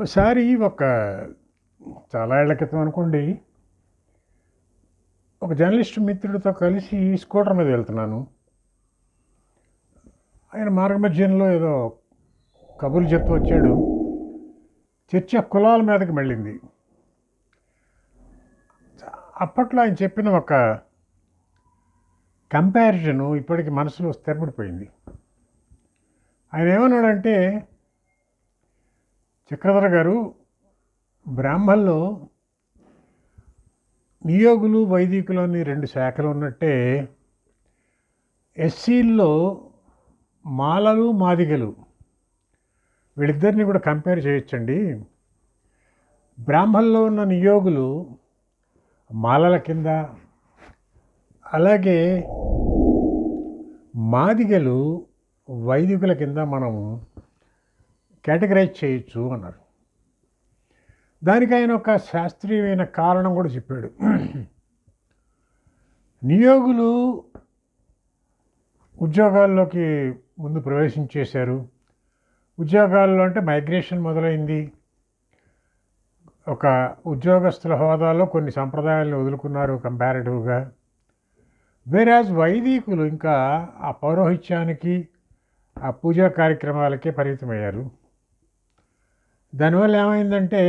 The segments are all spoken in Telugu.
ఒకసారి ఒక చాలా ఏళ్ళ క్రితం అనుకోండి ఒక జర్నలిస్ట్ మిత్రుడితో కలిసి స్కూటర్ మీద వెళ్తున్నాను. ఆయన మార్గమధ్యంలో ఏదో కబుర్లు చెప్తూ వచ్చాడు. చర్చ కులాల మీదకి మళ్ళింది అప్పట్లో ఆయన చెప్పిన ఒక కంపారిజను ఇప్పటికి మనసులో స్థిరపడిపోయింది. ఆయన ఏమన్నాడంటే చక్రధర గారు బ్రాహ్మణలో నియోగులు వైదికులు అని రెండు శాఖలు ఉన్నట్టే ఎస్సీల్లో మాలలు మాదిగలు. వీళ్ళిద్దరిని కూడా కంపేర్ చేయొచ్చండి. బ్రాహ్మణలో ఉన్న నియోగులు మాలల కింద అలాగే మాదిగలు వైదికుల కింద మనము కేటగరైజ్ చేయొచ్చు అన్నారు దానికి ఆయన ఒక శాస్త్రీయమైన కారణం కూడా చెప్పాడు. నియోగులు ఉద్యోగాల్లోకి ముందు ప్రవేశించేశారు ఉద్యోగాల్లో అంటే మైగ్రేషన్ మొదలైంది. ఒక ఉద్యోగస్తుల హోదాలో కొన్ని సంప్రదాయాలను వదులుకున్నారు కంపారిటివ్గా. వేరాజ్ వైదికులు ఇంకా ఆ పౌరోహిత్యానికి ఆ పూజా కార్యక్రమాలకే పరిమితమయ్యారు. దానివల్ల ఏమైందంటే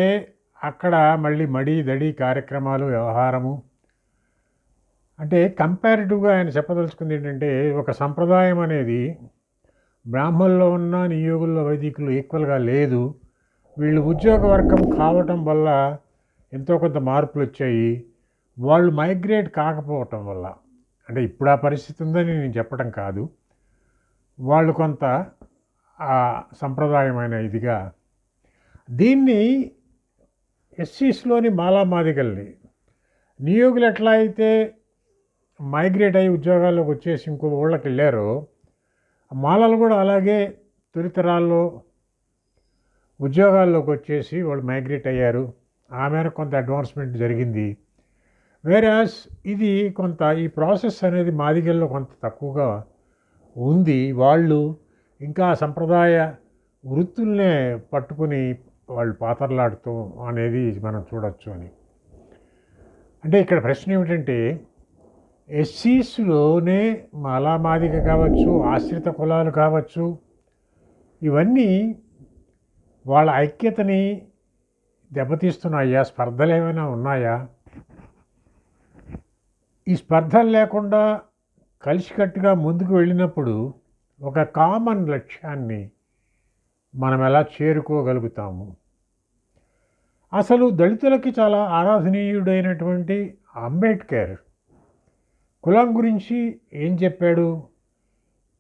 అక్కడ మళ్ళీ మడి దడి కార్యక్రమాలు వ్యవహారము. అంటే కంపారిటివ్గా ఆయన చెప్పదలుచుకుంది ఏంటంటే ఒక సంప్రదాయం అనేది బ్రాహ్మణుల్లో ఉన్న నియోగుల్లో వైదికులు ఈక్వల్గా లేదు. వీళ్ళు ఉద్యోగ వర్గం కావటం వల్ల ఎంతో కొంత మార్పులు వచ్చాయి. వాళ్ళు మైగ్రేట్ కాకపోవటం వల్ల. అంటే ఇప్పుడు ఆ పరిస్థితి ఉందని నేను చెప్పడం కాదు. వాళ్ళు కొంత ఆ సంప్రదాయమైన ఇదిగా దీన్ని ఎస్సీస్లోని మాలామాదిగల్ని నియోగులు ఎట్లా అయితే మైగ్రేట్ అయ్యి ఉద్యోగాల్లోకి వచ్చేసి ఇంకో ఊళ్ళకి వెళ్ళారో మాలలు కూడా అలాగే తొలితరాల్లో ఉద్యోగాల్లోకి వచ్చేసి వాళ్ళు మైగ్రేట్ అయ్యారు. ఆ మేరకు కొంత అడ్వాన్స్మెంట్ జరిగింది. వేరాస్ ఇది కొంత ఈ ప్రాసెస్ అనేది మాదిగల్లో కొంత తక్కువగా ఉంది. వాళ్ళు ఇంకా సంప్రదాయ వృత్తుల్నే పట్టుకుని వాళ్ళు పాతరలాడుతూ అనేది మనం చూడొచ్చు అని. అంటే ఇక్కడ ప్రశ్న ఏమిటంటే ఎస్సీస్లోనే మాలామాదిక కావచ్చు ఆశ్రిత కులాలు కావచ్చు ఇవన్నీ వాళ్ళ ఐక్యతని దెబ్బతీస్తున్నాయా? స్పర్ధలు ఏమైనా ఉన్నాయా? ఈ స్పర్ధలు లేకుండా కలిసికట్టుగా ముందుకు వెళ్ళినప్పుడు ఒక కామన్ లక్ష్యాన్ని మనం ఎలా చేరుకోగలుగుతాము? అసలు దళితులకి చాలా ఆరాధనీయుడైనటువంటి అంబేద్కర్ కులం గురించి ఏం చెప్పాడు?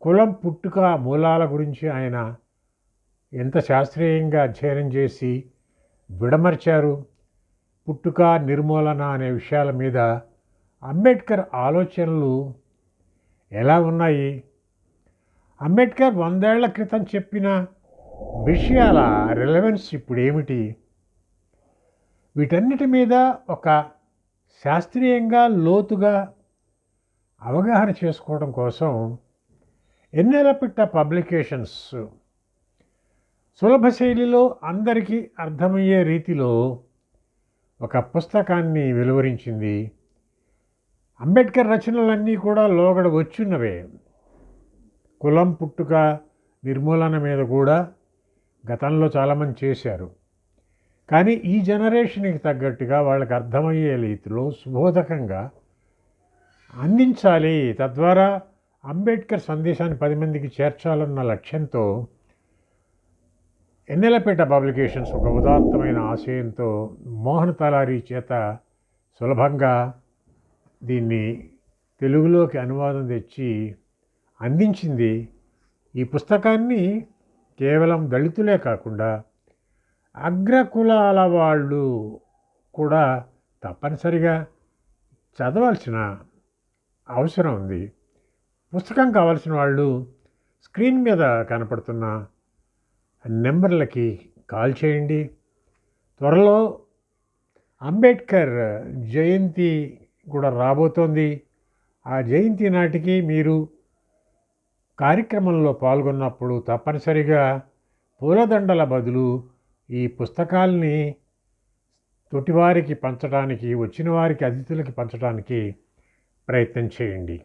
కులం పుట్టుక మూలాల గురించి ఆయన ఎంత శాస్త్రీయంగా అధ్యయనం చేసి విడమర్చారు? పుట్టుక నిర్మూలన అనే విషయాల మీద అంబేద్కర్ ఆలోచనలు ఎలా ఉన్నాయి? అంబేద్కర్ వందేళ్ళ క్రితం చెప్పిన విషయాల రిలవెన్స్ ఇప్పుడు ఏమిటి వీటన్నిటి మీద ఒక శాస్త్రీయంగా లోతుగా అవగాహన చేసుకోవడం కోసం ఎన్నెలపిట్ట పబ్లికేషన్స్ సులభ శైలిలో అందరికీ అర్థమయ్యే రీతిలో ఒక పుస్తకాన్ని వెలువరించింది. అంబేద్కర్ రచనలన్నీ కూడా లోగడ వచ్చున్నవే. కులం పుట్టుక నిర్మూలన మీద కూడా గతంలో చాలామంది చేశారు. కానీ ఈ జనరేషన్కి తగ్గట్టుగా వాళ్ళకి అర్థమయ్యే రీతిలో సుబోధకంగా అందించాలి. తద్వారా అంబేద్కర్ సందేశాన్ని పది మందికి చేర్చాలన్న లక్ష్యంతో ఎన్నెలపేట పబ్లికేషన్స్ ఒక ఉదాత్తమైన ఆశయంతో మోహన్ తలారి చేత సులభంగా దీన్ని తెలుగులోకి అనువాదం తెచ్చి అందించింది. ఈ పుస్తకాన్ని కేవలం దళితులే కాకుండా అగ్రకులాల వాళ్ళు కూడా తప్పనిసరిగా చదవాల్సిన అవసరం ఉంది. పుస్తకం కావాల్సిన వాళ్ళు స్క్రీన్ మీద కనపడుతున్న నెంబర్లకి కాల్ చేయండి. త్వరలో అంబేద్కర్ జయంతి కూడా రాబోతోంది. ఆ జయంతి నాటికి మీరు కార్యక్రమంలో పాల్గొన్నప్పుడు తప్పనిసరిగా పూలదండల బదులు ఈ పుస్తకాల్ని తోటివారికి పంచడానికి వచ్చిన వారికి అతిథులకి పంచడానికి ప్రయత్నం చేయండి.